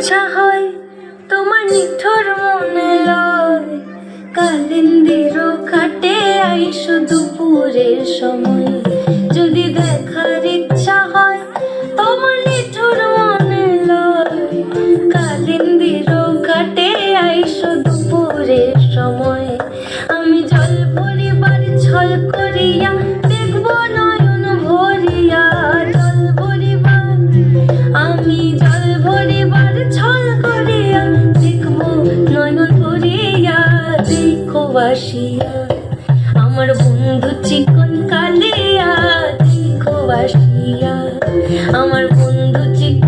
ইচ্ছা হয় তোমার নিঠোর মনে লয়। কালিন্দির খাটে আইসো দুপুরের সময়। যদি দেখার ইচ্ছা হয় তোমার নিঠোর মনে লয়। কালিন্দির খাটে আইসো দুপুরের সময়। আমি জল ভরিবার ছল করিয়া দেখো আমার বন্ধু চিকন কালিয়া দেখো আমার বন্ধু চিকন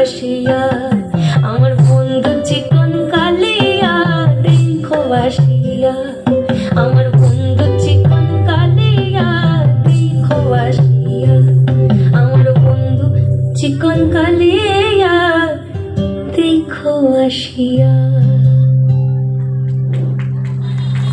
ভাসিয়া আমার বন্ধু চিকন কালিয়া দেখো ভাসিয়া আমার বন্ধু চিকন কালিয়া দেখো ভাসিয়া আমার বন্ধু চিকন কালিয়া দেখো আসিয়া